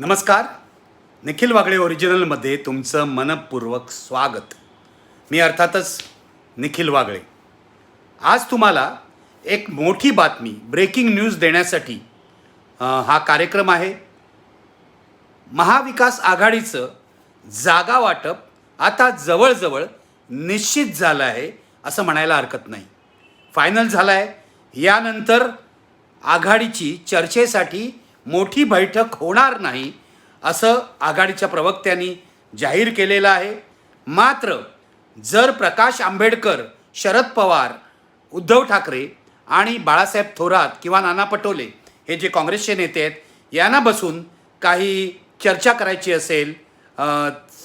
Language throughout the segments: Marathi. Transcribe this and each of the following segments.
नमस्कार. निखिल वागळे ओरिजिनलमध्ये तुमचं मनपूर्वक स्वागत. मी अर्थातच निखिल वागळे. आज तुम्हाला एक मोठी बातमी ब्रेकिंग न्यूज देण्यासाठी हा कार्यक्रम आहे. महाविकास आघाडीचं जागा वाटप आता जवळजवळ निश्चित झालं आहे असं म्हणायला हरकत नाही. फायनल झालं आहे यानंतर आघाडीची चर्चेसाठी मोठी बैठक होणार नाही असं आघाडीच्या प्रवक्त्यांनी जाहीर केलेलं आहे. मात्र जर प्रकाश आंबेडकर शरद पवार उद्धव ठाकरे आणि बाळासाहेब थोरात किंवा नाना पटोले हे जे काँग्रेसचे नेते आहेत यांना बसून काही चर्चा करायची असेल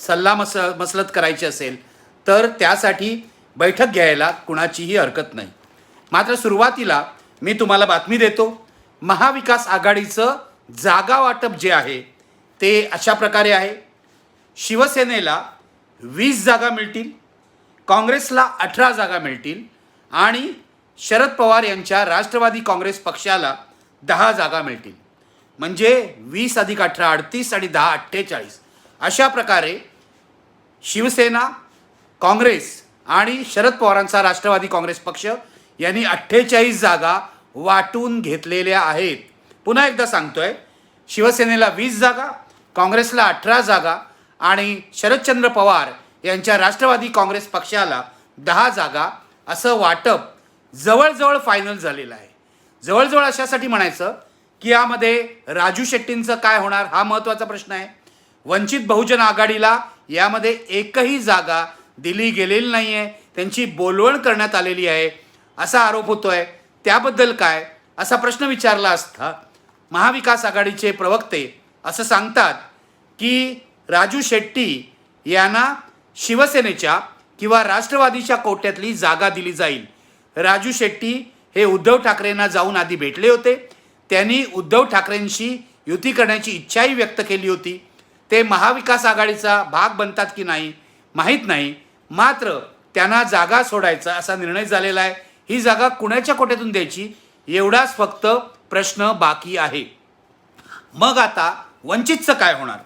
सल्ला मस मसलत करायची असेल तर त्यासाठी बैठक घ्यायला कुणाचीही हरकत नाही. मात्र सुरुवातीला मी तुम्हाला बातमी देतो महाविकास आघाडीचं जागा वाटप जे आहे ते अशा प्रकारे आहे. शिवसेनेला वीस जागा मिळतील काँग्रेसला अठरा जागा मिळतील आणि शरद पवार यांच्या राष्ट्रवादी काँग्रेस पक्षाला दहा जागा मिळतील. म्हणजे वीस अधिक अठरा अडतीस आणि दहा अठ्ठेचाळीस. अशा प्रकारे शिवसेना काँग्रेस आणि शरद पवारांचा राष्ट्रवादी काँग्रेस पक्ष यांनी अठ्ठेचाळीस जागा वाटून घेतलेल्या आहेत. पुन्हा एकदा सांगतोय शिवसेनेला वीस जागा काँग्रेसला अठरा जागा आणि शरदचंद्र पवार यांच्या राष्ट्रवादी काँग्रेस पक्षाला दहा जागा असं वाटप जवळजवळ फायनल झालेलं आहे. जवळजवळ अशासाठी म्हणायचं की यामध्ये राजू शेट्टींचं काय होणार हा महत्त्वाचा प्रश्न आहे. वंचित बहुजन आघाडीला यामध्ये एकही जागा दिली गेलेली नाही आहे त्यांची बोलवण करण्यात आलेली आहे. असा आरोप होतोय. त्याबद्दल काय? असा प्रश्न विचारला असता महाविकास आघाडीचे प्रवक्ते असं सांगतात की राजू शेट्टी यांना शिवसेनेच्या किंवा राष्ट्रवादीच्या कोट्यातली जागा दिली जाईल. राजू शेट्टी हे उद्धव ठाकरेंना जाऊन आधी भेटले होते. त्यांनी उद्धव ठाकरेंशी युती करण्याची इच्छाही व्यक्त केली होती. ते महाविकास आघाडीचा भाग बनतात की नाही माहीत नाही. मात्र त्यांना जागा सोडायचा असा निर्णय झालेला आहे. ही जागा कुणाच्या कोट्यातून द्यायची? एवढाच फक्त प्रश्न बाकी आहे. मग आता वंचितचं काय होणार?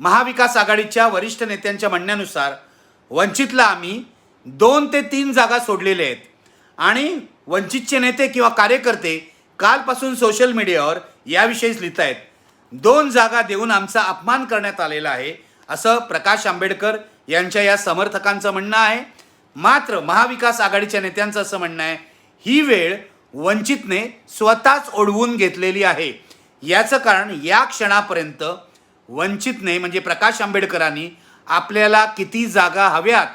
महाविकास आघाडीच्या वरिष्ठ नेत्यांच्या म्हणण्यानुसार वंचितला आम्ही दोन ते तीन जागा सोडलेल्या आहेत. आणि वंचितचे नेते किंवा कार्यकर्ते कालपासून सोशल मीडियावर याविषयीच लिहित आहेत दोन जागा देऊन आमचा अपमान करण्यात आलेला आहे असं प्रकाश आंबेडकर यांच्या या समर्थकांचं म्हणणं आहे. मात्र महाविकास आघाडीच्या नेत्यांचं असं म्हणणं आहे ही वेळ वंचितने स्वतःच ओढवून घेतलेली आहे. याचं कारण या क्षणापर्यंत वंचितने म्हणजे प्रकाश आंबेडकरांनी आपल्याला किती जागा हव्यात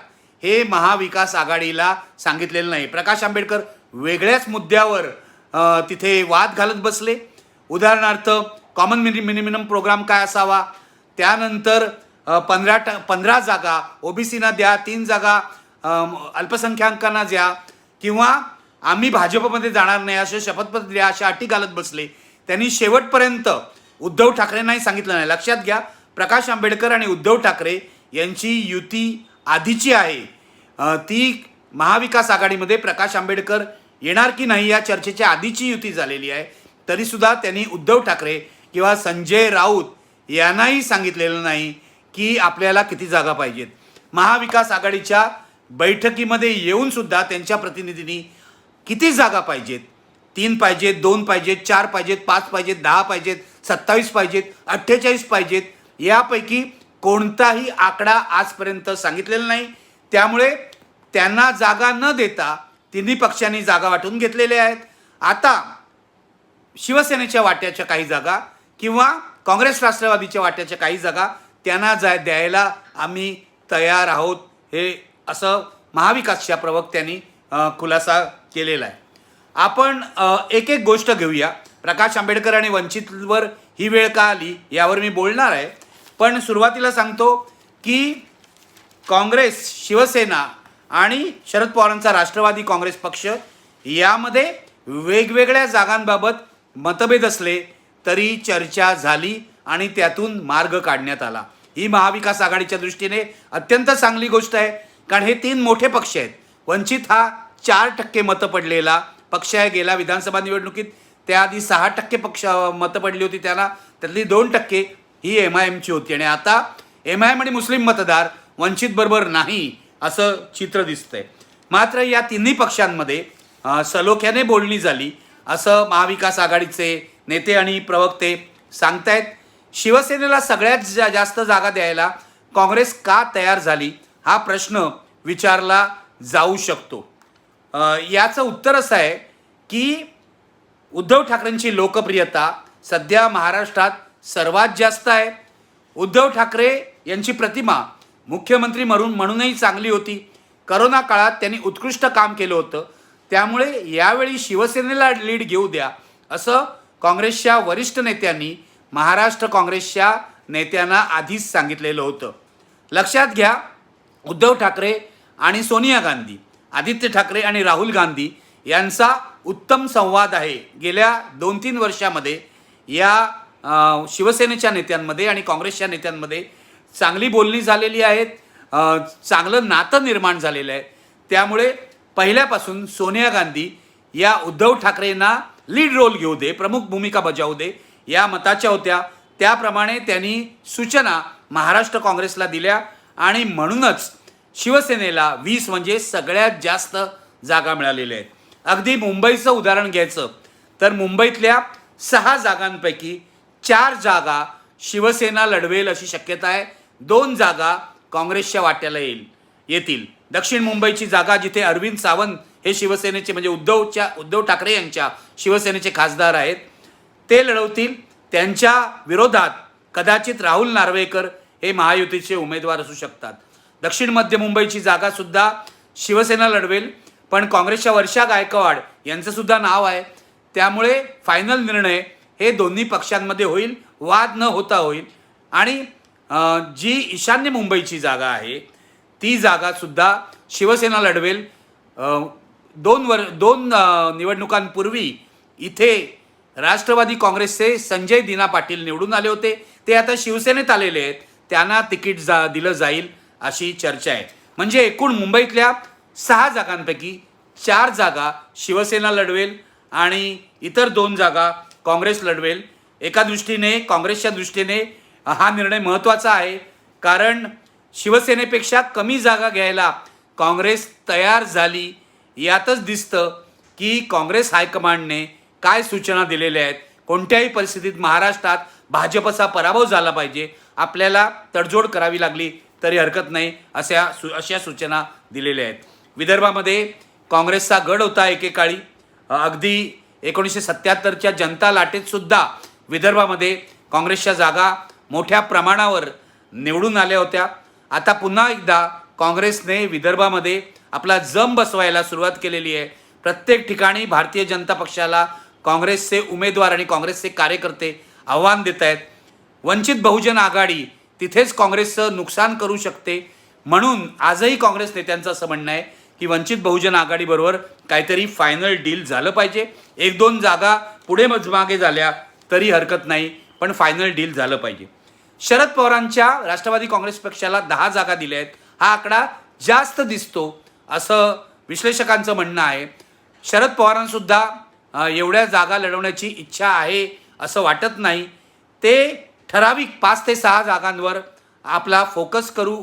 हे महाविकास आघाडीला सांगितलेलं नाही. प्रकाश आंबेडकर वेगळ्याच मुद्द्यावर तिथे वाद घालत बसले. उदाहरणार्थ कॉमन मिनि मिनिमम प्रोग्राम काय असावा? त्यानंतर पंधरा ट पंधरा जागा ओबीसीना द्या तीन जागा अल्पसंख्याकांना द्या किंवा आम्ही भाजपमध्ये जाणार नाही असे शपथपत्र द्या अशा अटी घालत बसले. त्यांनी शेवटपर्यंत उद्धव ठाकरेंनाही सांगितलं नाही. लक्षात घ्या प्रकाश आंबेडकर आणि उद्धव ठाकरे यांची युती आधीची आहे. ती महाविकास आघाडीमध्ये प्रकाश आंबेडकर येणार की नाही या चर्चेच्या आधीची युती झालेली आहे. तरीसुद्धा त्यांनी उद्धव ठाकरे किंवा संजय राऊत यांनाही सांगितलेलं नाही की आपल्याला किती जागा पाहिजेत. महाविकास आघाडीच्या बैठकीमध्ये येऊनसुद्धा त्यांच्या प्रतिनिधींनी किती जागा पाहिजेत? तीन पाहिजेत दोन पाहिजेत चार पाहिजेत पाच पाहिजेत दहा पाहिजेत सत्तावीस पाहिजेत अठ्ठेचाळीस पाहिजेत. यापैकी कोणताही आकडा आजपर्यंत सांगितलेला नाही. त्यामुळे त्यांना जागा न देता तिन्ही पक्षांनी जागा वाटून घेतलेल्या आहेत. आता शिवसेनेच्या वाट्याच्या काही जागा किंवा काँग्रेस राष्ट्रवादीच्या वाट्याच्या काही जागा त्यांना जा द्यायला आम्ही तयार आहोत हे असं महाविकासच्या प्रवक्त्यांनी खुलासा केलेला आहे. आपण एक एक गोष्ट घेऊया. प्रकाश आंबेडकर आणि वंचितवर ही वेळ का आली यावर मी बोलणार आहे. पण सुरुवातीला सांगतो की काँग्रेस शिवसेना आणि शरद पवारांचा राष्ट्रवादी काँग्रेस पक्ष यामध्ये वेगवेगळ्या जागांबाबत मतभेद असले तरी चर्चा झाली आणि त्यातून मार्ग काढण्यात आला. ही महाविकास आघाडीच्या दृष्टीने अत्यंत चांगली गोष्ट आहे. कारण हे तीन मोठे पक्ष आहेत. वंचित हा चार टक्के मतं पडलेला पक्ष आहे. गेला विधानसभा निवडणुकीत त्याआधी सहा टक्के पक्ष मतं पडली होती त्याला. त्यातली दोन टक्के ही एम आय एमची होती. आणि आता एम आय एम आणि मुस्लिम मतदार वंचित बरोबर नाही असं चित्र दिसतंय. मात्र या तिन्ही पक्षांमध्ये सलोख्याने बोलणी झाली असं महाविकास आघाडीचे नेते आणि प्रवक्ते सांगतायत. शिवसेनेला सगळ्यात जा जास्त जागा द्यायला काँग्रेस का तयार झाली हा प्रश्न विचारला जाऊ शकतो. याचं उत्तर असं आहे की उद्धव ठाकरेंची लोकप्रियता सध्या महाराष्ट्रात सर्वात जास्त आहे. उद्धव ठाकरे यांची प्रतिमा मुख्यमंत्री म्हणून म्हणूनही चांगली होती. करोना काळात त्यांनी उत्कृष्ट काम केलं होतं. त्यामुळे यावेळी शिवसेनेला लीड घेऊ द्या असं काँग्रेसच्या वरिष्ठ नेत्यांनी महाराष्ट्र काँग्रेसच्या नेत्यांना आधीच सांगितलेलं होतं. लक्षात घ्या उद्धव ठाकरे आणि सोनिया गांधी आदित्य ठाकरे आणि राहुल गांधी यांचा उत्तम संवाद आहे. गेल्या दोन तीन वर्षामध्ये या शिवसेनेच्या नेत्यांमध्ये आणि काँग्रेसच्या नेत्यांमध्ये चांगली बोलणी झालेली आहेत. चांगलं नातं निर्माण झालेलं आहे. त्यामुळे पहिल्यापासून सोनिया गांधी या उद्धव ठाकरेंना लीड रोल घेऊ दे प्रमुख भूमिका बजावू दे या मताच्या होत्या. त्याप्रमाणे त्यांनी सूचना महाराष्ट्र काँग्रेसला दिल्या आणि म्हणूनच शिवसेनेला वीस म्हणजे सगळ्यात जास्त जागा मिळालेल्या आहेत अगदी मुंबईचं उदाहरण घ्यायचं तर मुंबईतल्या सहा जागांपैकी चार जागा शिवसेना लढवेल अशी शक्यता आहे. दोन जागा काँग्रेसच्या वाट्याला येईल येतील. दक्षिण मुंबईची जागा जिथे अरविंद सावंत हे शिवसेनेचे म्हणजे उद्धवच्या उद्धव ठाकरे यांच्या शिवसेनेचे खासदार आहेत ते लढवतील. त्यांच्या विरोधात कदाचित राहुल नार्वेकर हे महायुतीचे उमेदवार असू शकतात. दक्षिण मध्य मुंबईची जागासुद्धा शिवसेना लढवेल पण काँग्रेसच्या वर्षा गायकवाड यांचं सुद्धा नाव आहे. त्यामुळे फायनल निर्णय हे दोन्ही पक्षांमध्ये होईल वाद न होता होईल. आणि जी ईशान्य मुंबईची जागा आहे ती जागासुद्धा शिवसेना लढवेल. दोन वर दोन निवडणुकांपूर्वी इथे राष्ट्रवादी काँग्रेसचे संजय दिना पाटील निवडून आले होते. ते आता शिवसेनेत आलेले आहेत. त्यांना तिकीट जा दिलं जाईल. अशी चर्चा आहे. म्हणजे एकूण मुंबईतल्या सहा जागांपैकी चार जागा शिवसेना लढवेल आणि इतर दोन जागा काँग्रेस लढवेल. एका दृष्टीने काँग्रेसच्या दृष्टीने हा निर्णय महत्त्वाचा आहे. कारण शिवसेनेपेक्षा कमी जागा घ्यायला काँग्रेस तयार झाली. यातच दिसतं की काँग्रेस हायकमांडने काय सूचना दिलेल्या आहेत. कोणत्याही परिस्थितीत महाराष्ट्रात भाजपचा पराभव झाला पाहिजे. आपल्याला तडजोड करावी लागली. तरी हरकत नाही अशा सु अशा सूचना दिलेल्या आहेत. विदर्भामध्ये काँग्रेसचा गड होता एकेकाळी. अगदी एकोणीसशे सत्याहत्तरच्या जनता लाटेतसुद्धा विदर्भामध्ये काँग्रेसच्या जागा मोठ्या प्रमाणावर निवडून आल्या होत्या. आता पुन्हा एकदा काँग्रेसने विदर्भामध्ये आपला जम बसवायला सुरुवात केलेली आहे. प्रत्येक ठिकाणी भारतीय जनता पक्षाला काँग्रेसचे उमेदवार आणि काँग्रेसचे कार्यकर्ते आव्हान देत आहेत. वंचित बहुजन आघाडी तिथेच काँग्रेसचं नुकसान करू शकते. म्हणून आजही काँग्रेस नेत्यांचं असं म्हणणं आहे की वंचित बहुजन आघाडीबरोबर काहीतरी फायनल डील झालं पाहिजे. एक दोन जागा पुढे मजमागे झाल्या तरी हरकत नाही पण फायनल डील झालं पाहिजे. शरद पवारांच्या राष्ट्रवादी काँग्रेस पक्षाला दहा जागा दिल्या आहेत. हा आकडा जास्त दिसतो असं विश्लेषकांचं म्हणणं आहे. शरद पवारांसुद्धा एवढ्या जागा लढवण्याची इच्छा आहे असं वाटत नाही. ते ठराविक पाच ते सहा जागांवर आपला फोकस करू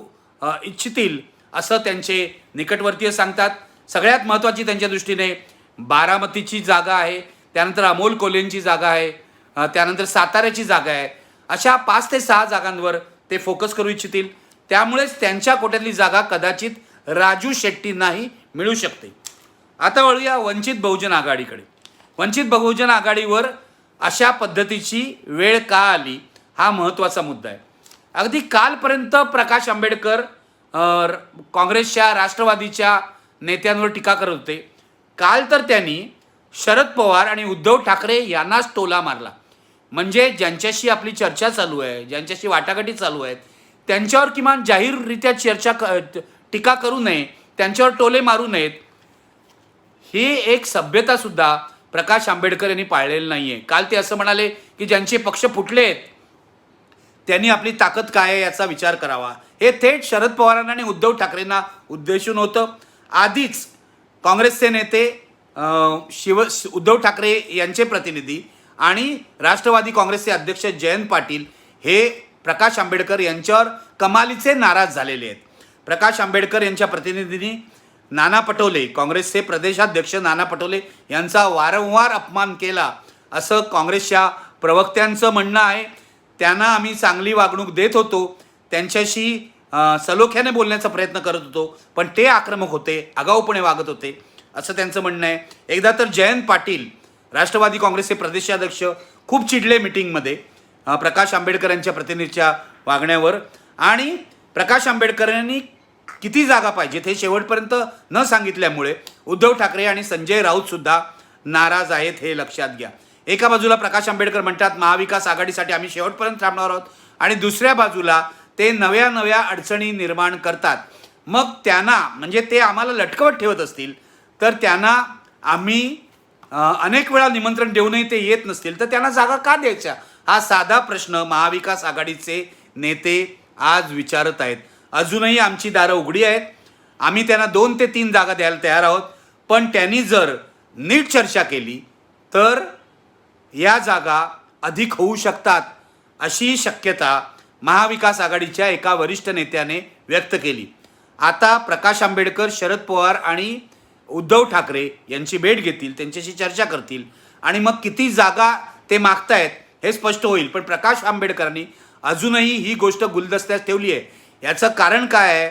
इच्छितील असं त्यांचे निकटवर्तीय सांगतात. सगळ्यात महत्त्वाची त्यांच्या दृष्टीने बारामतीची जागा आहे त्यानंतर अमोल कोलेंची जागा आहे त्यानंतर साताऱ्याची जागा आहे. अशा पाच ते सहा जागांवर ते फोकस करू इच्छितील. त्यामुळेच त्यांच्या कोट्यातली जागा कदाचित राजू शेट्टींनाही मिळू शकते. आता वळूया वंचित बहुजन आघाडीकडे. वंचित बहुजन आघाडीवर अशा पद्धतीची वेळ का आली? हा महत्त्वाचा मुद्दा आहे. अगदी कालपर्यंत प्रकाश आंबेडकर काँग्रेसच्या राष्ट्रवादीच्या नेत्यांवर टीका करत होते. काल तर त्यांनी शरद पवार आणि उद्धव ठाकरे यांनाच टोला मारला. म्हणजे ज्यांच्याशी आपली चर्चा चालू आहे ज्यांच्याशी वाटाघाटी चालू आहेत त्यांच्यावर किमान जाहीररित्या चर्चा क टीका करू नये त्यांच्यावर टोले मारू नयेत. ही एक सभ्यतासुद्धा प्रकाश आंबेडकर यांनी पाळलेली नाही आहे काल ते असं म्हणाले की ज्यांचे पक्ष फुटले आहेत त्यांनी आपली ताकद काय आहे याचा विचार करावा. हे थेट शरद पवारांना आणि उद्धव ठाकरेंना उद्देशून होतं. आधीच काँग्रेसचे नेते शिव उद्धव ठाकरे यांचे प्रतिनिधी आणि राष्ट्रवादी काँग्रेसचे अध्यक्ष जयंत पाटील हे प्रकाश आंबेडकर यांच्यावर कमालीचे नाराज झालेले आहेत. प्रकाश आंबेडकर यांच्या प्रतिनिधींनी नाना पटोले काँग्रेसचे प्रदेशाध्यक्ष नाना पटोले यांचा वारंवार अपमान केला असं काँग्रेसच्या प्रवक्त्यांचं म्हणणं आहे. त्यांना आम्ही चांगली वागणूक देत होतो. त्यांच्याशी सलोख्याने बोलण्याचा प्रयत्न करत होतो. पण ते आक्रमक होते आगाऊपणे वागत होते असं त्यांचं म्हणणं आहे. एकदा तर जयंत पाटील राष्ट्रवादी काँग्रेसचे प्रदेशाध्यक्ष खूप चिडले मिटिंगमध्ये प्रकाश आंबेडकर यांच्या प्रतिनिधीच्या वागण्यावर. आणि प्रकाश आंबेडकरांनी किती जागा पाहिजेत हे शेवटपर्यंत न सांगितल्यामुळे उद्धव ठाकरे आणि संजय राऊतसुद्धा नाराज आहेत हे लक्षात घ्या. एका बाजूला प्रकाश आंबेडकर म्हणतात महाविकास आघाडीसाठी आम्ही शेवटपर्यंत थांबणार आहोत. आणि दुसऱ्या बाजूला ते नव्या नव्या अडचणी निर्माण करतात. मग त्यांना म्हणजे ते आम्हाला लटकवत ठेवत असतील तर त्यांना आम्ही अनेक वेळा निमंत्रण देऊनही ते येत नसतील तर त्यांना जागा का द्यायच्या? हा साधा प्रश्न महाविकास आघाडीचे नेते आज विचारत आहेत. अजूनही आमची दारं उघडी आहेत. आम्ही त्यांना दोन ते तीन जागा द्यायला तयार आहोत. पण त्यांनी जर नीट चर्चा केली तर या जागा अधिक होऊ शकतात अशी शक्यता महाविकास आघाडीच्या एका वरिष्ठ नेत्याने व्यक्त केली. आता प्रकाश आंबेडकर शरद पवार आणि उद्धव ठाकरे यांची भेट घेतील त्यांच्याशी चर्चा करतील आणि मग किती जागा ते मागतायत हे स्पष्ट होईल. पण प्रकाश आंबेडकरांनी अजूनही ही गोष्ट गुलदस्त्यात ठेवली आहे. याचं कारण काय आहे?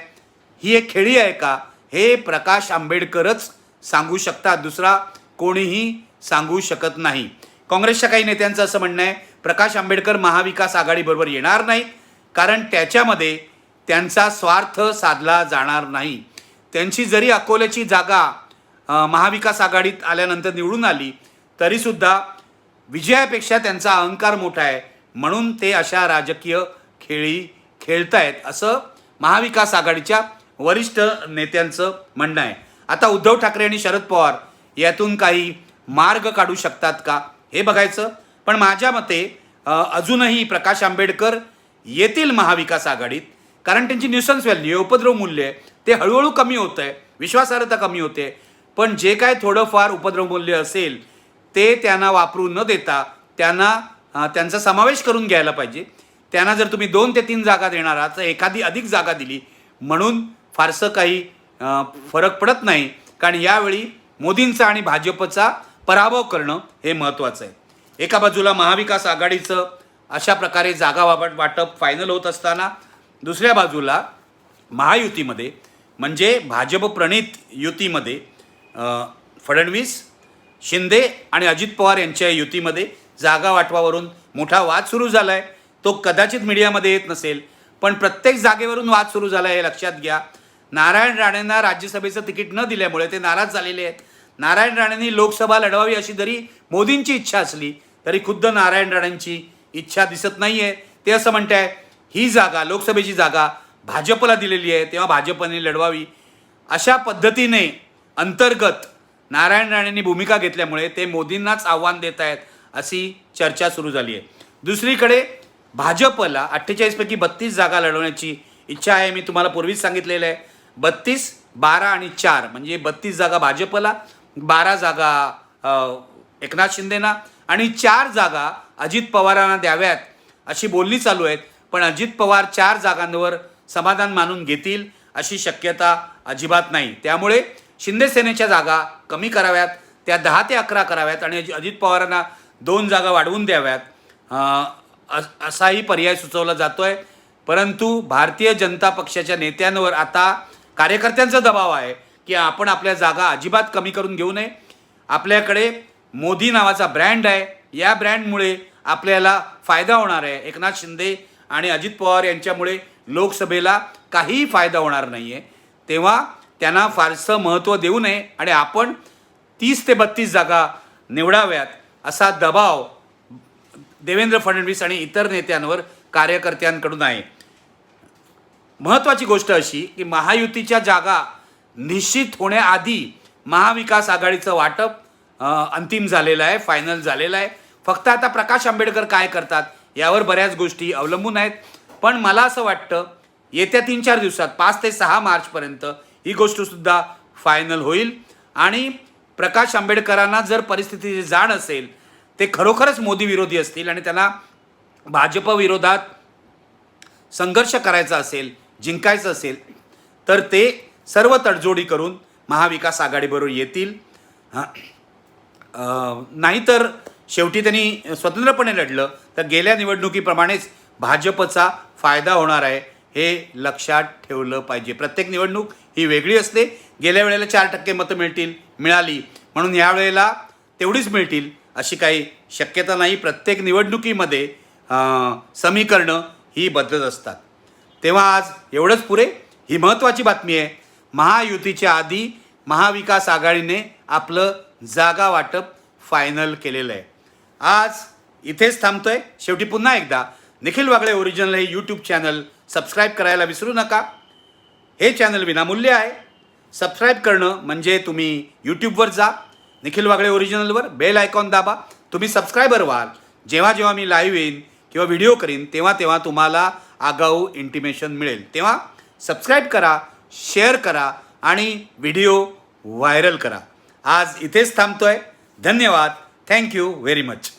ही एक खेळी आहे का? हे प्रकाश आंबेडकरच सांगू शकतात. दुसरा कोणीही सांगू शकत नाही. काँग्रेसच्या काही नेत्यांचं असं म्हणणं आहे प्रकाश आंबेडकर महाविकास आघाडीबरोबर येणार नाहीत कारण त्याच्यामध्ये त्यांचा स्वार्थ साधला जाणार नाही. त्यांची जरी अकोल्याची जागा महाविकास आघाडीत आल्यानंतर निवडून आली तरीसुद्धा विजयापेक्षा त्यांचा अहंकार मोठा आहे म्हणून ते अशा राजकीय खेळी खेळतायत असं महाविकास आघाडीच्या वरिष्ठ नेत्यांचं म्हणणं आहे. आता उद्धव ठाकरे आणि शरद पवार यातून काही मार्ग काढू शकतात का? हे बघायचं. पण माझ्या मते अजूनही प्रकाश आंबेडकर येतील महाविकास आघाडीत कारण त्यांची न्यूसन्स व्हॅल्यू उपद्रव मूल्य आहे. ते हळूहळू कमी होतं आहे विश्वासार्हता कमी होते. पण जे काय थोडंफार उपद्रव मूल्य असेल ते त्यांना वापरू न देता त्यांना त्यांचा समावेश करून घ्यायला पाहिजे. त्यांना जर तुम्ही दोन ते तीन जागा देणार आहात तर एखादी अधिक जागा दिली म्हणून फारसं काही फरक पडत नाही. कारण यावेळी मोदींचा आणि भाजपचा पराभव करणं हे महत्त्वाचं आहे. एका बाजूला महाविकास आघाडीचं अशा प्रकारे जागा वापट वाटप फायनल होत असताना दुसऱ्या बाजूला महायुतीमध्ये म्हणजे भाजप प्रणित युतीमध्ये फडणवीस शिंदे आणि अजित पवार यांच्या युतीमध्ये जागा वाटवावरून मोठा वाद सुरू झाला आहे तो कदाचित मीडियामध्ये येत नसेल पण प्रत्येक जागेवरून वाद सुरू झाला आहे हे लक्षात घ्या. नारायण राणेंना राज्यसभेचं तिकीट न दिल्यामुळे ते नाराज झालेले आहेत. नारायण राणेंनी लोकसभा लढवावी अशी जरी मोदींची इच्छा असली तरी खुद्द नारायण राणेंची इच्छा दिसत नाही आहे ते असं म्हणत आहे ही जागा लोकसभेची जागा भाजपला दिलेली आहे तेव्हा भाजपने लढवावी. अशा पद्धतीने अंतर्गत नारायण राणेंनी भूमिका घेतल्यामुळे ते मोदींनाच आव्हान देत आहेत अशी चर्चा सुरू झाली आहे. दुसरीकडे भाजपला अठ्ठेचाळीसपैकी बत्तीस जागा लढवण्याची इच्छा आहे मी तुम्हाला पूर्वीच सांगितलेलं आहे. बत्तीस बारा आणि चार म्हणजे बत्तीस जागा भाजपला बारा जागा एकनाथ शिंदेना आणि चार जागा अजित पवारांना द्याव्यात अशी बोलणी चालू आहेत. पण अजित पवार चार जागांवर समाधान मानून घेतील अशी शक्यता अजिबात नाही. त्यामुळे शिंदेसेनेच्या जागा कमी कराव्यात त्या दहा ते अकरा कराव्यात आणि अजित पवारांना दोन जागा वाढवून द्याव्यात. अस- असाही पर्याय सुचवला जातो आहे परंतु भारतीय जनता पक्षाच्या नेत्यांवर आता कार्यकर्त्यांचा दबाव आहे. की आपण आपल्या जागा अजिबात कमी करून घेऊ नये. आपल्याकडे मोदी नावाचा ब्रँड आहे. या ब्रँडमुळे आपल्याला फायदा होणार आहे. एकनाथ शिंदे आणि अजित पवार यांच्यामुळे लोकसभेला काहीही फायदा होणार नाही आहे तेव्हा त्यांना फारसं महत्त्व देऊ नये आणि आपण तीस ते बत्तीस जागा निवडाव्यात असा दबाव देवेंद्र फडणवीस आणि इतर नेत्यांवर कार्यकर्त्यांकडून आहे. महत्त्वाची गोष्ट अशी की महायुतीच्या जागा निश्चित होण्याआधी महाविकास आघाडीचं वाटप अंतिम झालेलं आहे फायनल झालेलं आहे. फक्त आता प्रकाश आंबेडकर काय करतात यावर बऱ्याच गोष्टी अवलंबून आहेत. पण मला असं वाटतं येत्या तीन चार दिवसात पाच ते सहा मार्चपर्यंत ही गोष्टसुद्धा फायनल होईल. आणि प्रकाश आंबेडकरांना जर परिस्थितीची जाण असेल ते खरोखरच मोदी विरोधी असतील आणि त्यांना भाजप विरोधात संघर्ष करायचा असेल जिंकायचं असेल तर ते सर्व तडजोडी करून महाविकास आघाडीबरोबर येतील. नाहीतर शेवटी त्यांनी स्वतंत्रपणे लढलं तर गेल्या निवडणुकीप्रमाणेच भाजपचा फायदा होणार आहे हे लक्षात ठेवलं पाहिजे. प्रत्येक निवडणूक ही वेगळी असते. गेल्या वेळेला चार टक्के मतं मिळतील मिळाली. म्हणून यावेळेला तेवढीच मिळतील अशी काही शक्यता नाही. प्रत्येक निवडणुकीमध्ये समीकरणं ही बदलत असतात. तेव्हा आज एवढंच पुरे. ही महत्त्वाची बातमी आहे. महायुतीच्या आधी महाविकास आघाडीने आपलं जागा वाटप फायनल केलेलं आहे. आज इथेच थांबतो आहे शेवटी पुन्हा एकदा निखिल वागळे ओरिजिनल हे यूट्यूब चॅनल सबस्क्राईब करायला विसरू नका. हे चॅनल विनामूल्य आहे. सबस्क्राईब करणं म्हणजे तुम्ही यूट्यूबवर जा. निखिल वागळे ओरिजिनलवर बेल आयकॉन दाबा. तुम्ही सबस्क्रायबर व्हाल. जेव्हा जेव्हा मी लाईव्ह येईन किंवा व्हिडिओ करीन तेव्हा तेव्हा तुम्हाला आगाऊ इंटिमेशन मिळेल. तेव्हा सबस्क्राईब करा. शेअर करा आणि व्हिडिओ व्हायरल करा. आज इथेच थांबतो आहे धन्यवाद थँक्यू व्हेरी मच